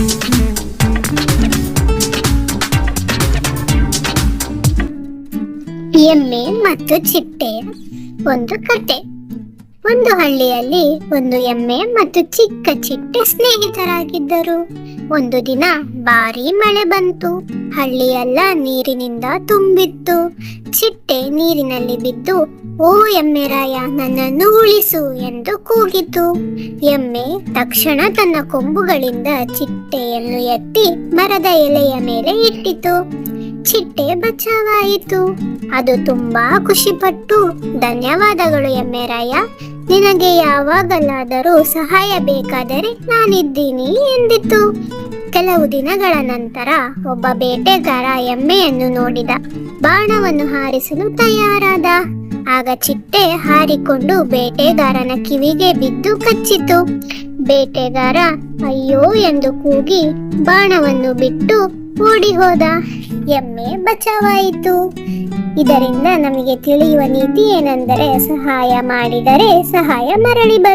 ಎಮ್ಮೆ ಮತ್ತು ಚಿಟ್ಟೆ, ಒಂದು ಕತೆ. ಒಂದು ಹಳ್ಳಿಯಲ್ಲಿ ಒಂದು ಎಮ್ಮೆ ಮತ್ತು ಚಿಕ್ಕ ಚಿಟ್ಟೆ ಸ್ನೇಹಿತರಾಗಿದ್ದರು. ಒಂದು ದಿನ ಭಾರಿ ಮಳೆ ಬಂತು. ಹಳ್ಳಿಯೆಲ್ಲ ನೀರಿನಿಂದ ತುಂಬಿತ್ತು. ಚಿಟ್ಟೆ ನೀರಿನಲ್ಲಿ ಬಿದ್ದು ಓ ಎಮ್ಮೆರಾಯ ನನ್ನನ್ನು ಉಳಿಸು ಎಂದು ಕೂಗಿತು. ಎಮ್ಮೆ ತಕ್ಷಣ ತನ್ನ ಕೊಂಬುಗಳಿಂದ ಚಿಟ್ಟೆಯನ್ನು ಎತ್ತಿ ಮರದ ಎಲೆಯ ಮೇಲೆ ಇಟ್ಟಿತು. ಚಿಟ್ಟೆ ಬಚಾವಾಯಿತು. ಅದು ತುಂಬಾ ಖುಷಿಪಟ್ಟು, ಧನ್ಯವಾದಗಳು ಎಮ್ಮೆರಾಯ ನಿನಗೆ ಯಾವಾಗಲಾದರೂ ಸಹಾಯ ಬೇಕಾದರೆ ನಾನಿದ್ದೀನಿ ಎಂದಿತು. ಕೆಲವು ದಿನಗಳ ನಂತರ ಒಬ್ಬ ಬೇಟೆಗಾರ ಎಮ್ಮೆಯನ್ನು ನೋಡಿದ. ಬಾಣವನ್ನು ಹಾರಿಸಲು ತಯಾರಾದ. ಆಗ ಚಿಟ್ಟೆ ಹಾರಿಕೊಂಡು ಬೇಟೆಗಾರನ ಕಿವಿಗೆ ಬಿದ್ದು ಕಚ್ಚಿತು. ಬೇಟೆಗಾರ, ಅಯ್ಯೋ ಎಂದು ಕೂಗಿ ಬಾಣವನ್ನು ಬಿಟ್ಟು ಓಡಿ ಹೋದ ಎಮ್ಮೆ ಬಚಾವಾಯಿತು. ಇದರಿಂದ ನಮಗೆ ತಿಳಿಯುವ ನೀತಿ ಏನೆಂದರೆ ಸಹಾಯ ಮಾಡಿದರೆ ಸಹಾಯ ಮರಳಿ ಬರುತ್ತದೆ.